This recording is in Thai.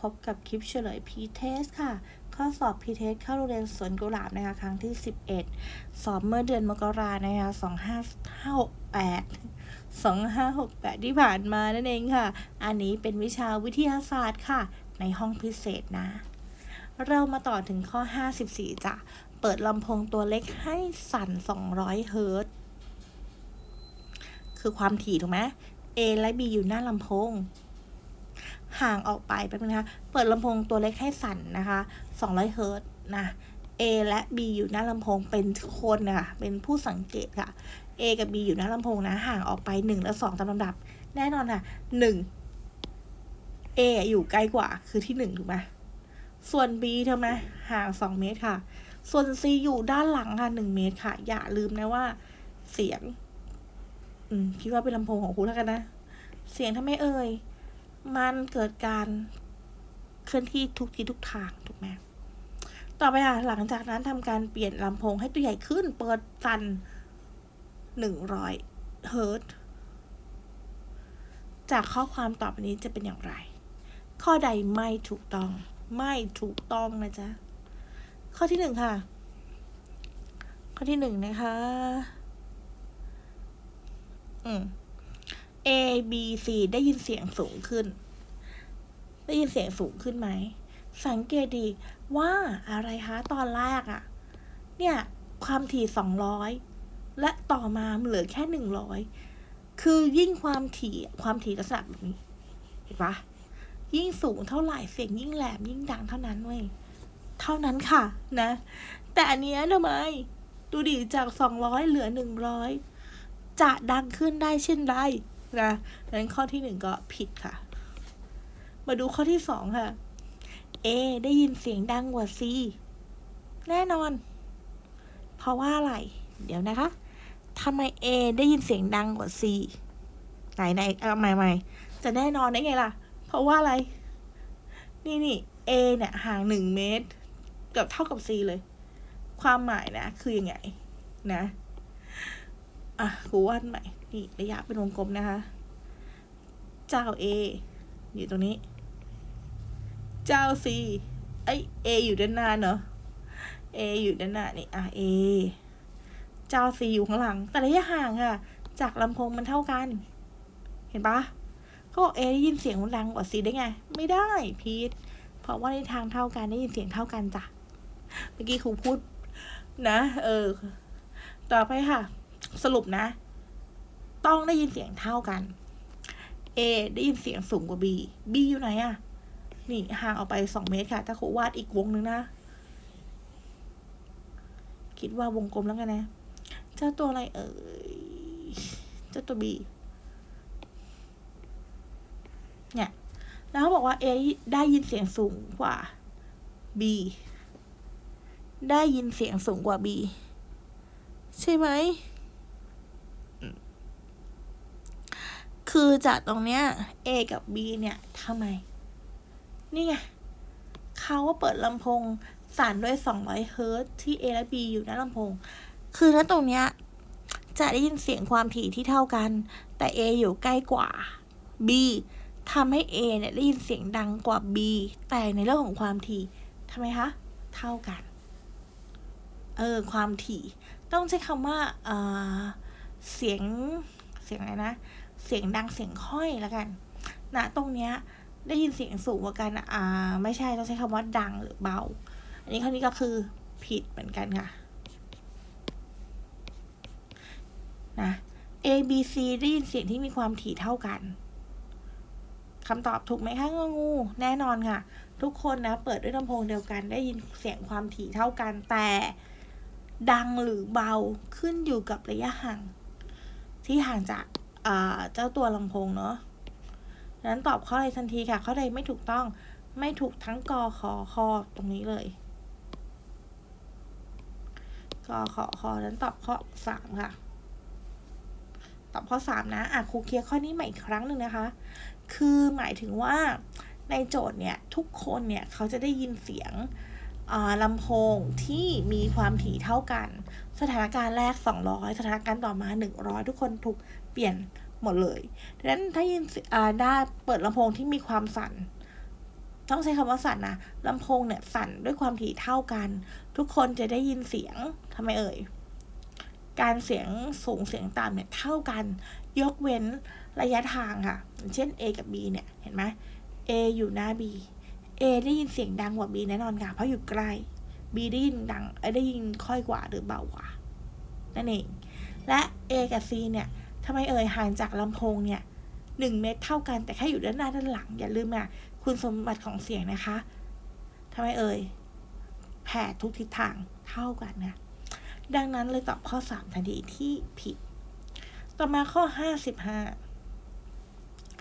พบกับคลิปเฉลยพีเทสค่ะ ข้อสอบพีเทสเข้าโรงเรียนสวนกุหลาบนะคะ ครั้งที่ 11 สอบเมื่อเดือนมกรานะคะ2568 2568 ที่ผ่านมานั่นเองค่ะ อันนี้เป็นวิชาวิทยาศาสตร์ค่ะ ในห้องพิเศษนะ เรามาต่อถึงข้อ 54จ้ะ เปิดลำโพงตัวเล็กให้สั่น 200 เฮิรตซ์ คือความถี่ถูกไหม A และ B อยู่หน้าลำโพง ห่างออกไปแป๊บนึงนะคะ เปิดลำโพงตัวเล็กให้สั่นนะคะ200เฮิร์ต์นะ A และ B อยู่หน้าลำโพงเป็นคนนะคะเป็นผู้สังเกตค่ะ A กับ B อยู่หน้าลำโพงนะ ห่างออกไป 1 และ 2 ตามลำดับ แน่นอนค่ะ 1 A อยู่ใกล้กว่า คือที่ 1 ถูกไหมส่วน B เธอไหมห่าง 2 เมตรค่ะ ส่วน C อยู่ด้านหลังค่ะ 1 เมตรค่ะ อย่าลืมนะว่า เสียง อืมคิดว่าเป็นลำโพงของคุณแล้วกันนะ เสียงทำไมเอ่ย มันเกิดการเคลื่อนที่ทุกทิศทุกทางถูกไหมต่อไปอะ หลังจากนั้นทำการเปลี่ยนลำโพงให้ตัวใหญ่ขึ้น เปิดสันหนึ่งร้อยเฮิร์ตจากข้อความต่อไปนี้จะเป็นอย่างไร ข้อใดไม่ถูกต้อง ไม่ถูกต้องนะจ๊ะ ข้อที่หนึ่งค่ะ ข้อที่หนึ่งนะคะ อืม A B C ได้ยินเสียงสูงขึ้น ได้ยินเสียงสูงขึ้นไหม สังเกตดีว่าอะไรคะตอนแรกอะเนี่ย ความถี่สองร้อยและต่อมามเหลือแค่หนึ่งร้อยคือยิ่งความถี่ความถี่ลักษณะแบบนี้ เห็นปะยิ่งสูงเท่าไหร่เสียงยิ่งแหลมยิ่งดังเท่านั้นเว้ยเท่านั้นค่ะนะ แต่อันเนี้ยทำไม ดูดิจากสองร้อยเหลือหนึ่งร้อยจะดังขึ้นได้เช่นไร นะดังนั้นข้อที่หนึ่งก็ผิดค่ะ มาดูข้อที่สองค่ะ A ได้ยินเสียงดังกว่า C แน่นอน เพราะว่าอะไร เดี๋ยวนะคะทำไม A ได้ยินเสียงดังกว่า C ไหนไหนเอาใหม่ใหม่จะแน่นอนได้ไงล่ะ เพราะว่าอะไร นี่นี่ A เนี่ยห่างหนึ่งเมตรกือบเท่ากับ C เลย ความหมายนะ คือยังไง นะ อะครูวาดใหม่ นี่ระยะเป็นวงกลมนะคะ เจ้า A อยู่ตรงนี้ เจ้า C ไอ A อยู่ด้านหน้าเนอะ A อยู่ด้านหน้านี่อะ A เจ้า C อยู่ข้างหลัง แต่ระยะห่างค่ะจากลำโพงมันเท่ากัน เห็นปะเขาบอก A ได้ยินเสียงมันดังกว่า C ได้ไง ไม่ได้พีทเพราะว่าในทางเท่ากันได้ยินเสียงเท่ากันจ้ะเมื่อกี้ครูพูดนะ เออ ต่อไปค่ะ สรุปนะ ต้องได้ยินเสียงเท่ากัน A ได้ยินเสียงสูงกว่า B B อยู่ไหนอะนี่ห่างออกไปสองเมตรค่ะถ้าครูวาดอีกวงนึงนะ คิดว่าวงกลมแล้วกันนะ เจ้าตัวอะไรเอ่ย เจ้าตัว B เนี่ย แล้วเขาบอกว่า A ได้ยินเสียงสูงกว่า B ได้ยินเสียงสูงกว่า B ใช่ไหม คือจากตรงเนี้ย A กับ B เนี่ยทำไม นี่ไงเขาว่าเปิดลำโพงสั่นด้วย 200 เฮิร์ตที่ A และ B อยู่หน้าลำโพง คือณตรงเนี้ยจะได้ยินเสียงความถี่ที่เท่ากัน แต่ A อยู่ใกล้กว่า B ทำให้ A เนี่ยได้ยินเสียงดังกว่า B แต่ในเรื่องของความถี่ทำไมคะ เท่ากัน เออ ความถี่ ต้องใช้คำว่าเออเสียง เสียงอะไรนะ เสียงดังเสียงค่อยแล้วกันณตรงเนี้ยได้ยินเสียงสูงกว่ากันอ่า ไม่ใช่ต้องใช้คำว่าดังหรือเบา อันนี้ข้อนี้ก็คือผิดเหมือนกันค่ะนะ A B C ได้ยินเสียงที่มีความถี่เท่ากันคำตอบถูกไหมคะงองู แน่นอนค่ะ ทุกคนนะ เปิดด้วยลำโพงเดียวกันได้ยินเสียงความถี่เท่ากัน แต่ดังหรือเบาขึ้นอยู่กับระยะห่าง ที่ห่างจาก เจ้าตัวลำโพงเนาะดังนั้นตอบข้อใดทันทีค่ะ ข้อใดไม่ถูกต้อง ไม่ถูกทั้งกอขอคอตรงนี้เลยกอขอคอนั้นตอบข้อสามค่ะ ตอบข้อสามนะ อะครูเคลียร์ข้อนี้ใหม่อีกครั้งหนึ่งนะคะ คือหมายถึงว่าในโจทย์เนี่ยทุกคนเนี่ยเขาจะได้ยินเสียง ลำโพงที่มีความถี่เท่ากัน สถานการณ์แรก 200 สถานการณ์ต่อมา 100 ทุกคนถูกเปลี่ยนหมดเลยดังนั้นถ้ายินได้เปิดลำโพงที่มีความสั่น ต้องใช้คำว่าสั่นนะลำโพงเนี่ยสั่นด้วยความถี่เท่ากัน ทุกคนจะได้ยินเสียงทำไมเอ่ย การเสียงสูงเสียงต่ำเนี่ยเท่ากัน ยกเว้นระยะทางค่ะ เช่น A กับ B เนี่ย เห็นไหม A อยู่หน้า B A ได้ยินเสียงดังกว่า B แน่นอนค่ะ เพราะอยู่ใกล้ B ได้ยินดังเอได้ยินค่อยกว่าหรือเบากว่า นั่นเอง และ A กับ C เนี่ยทำไมเอ่ยห่างจากลำโพงเนี่ยหนึ่งเมตรเท่ากันแต่แค่อยู่ด้านหน้าด้านหลัง อย่าลืมอะคุณสมบัติของเสียงนะคะทำไมเอ่ยแผ่ทุกทิศทางเท่ากันนะดังนั้นเลยตอบข้อ 3 ทันทีที่ผิด ต่อมาข้อ 55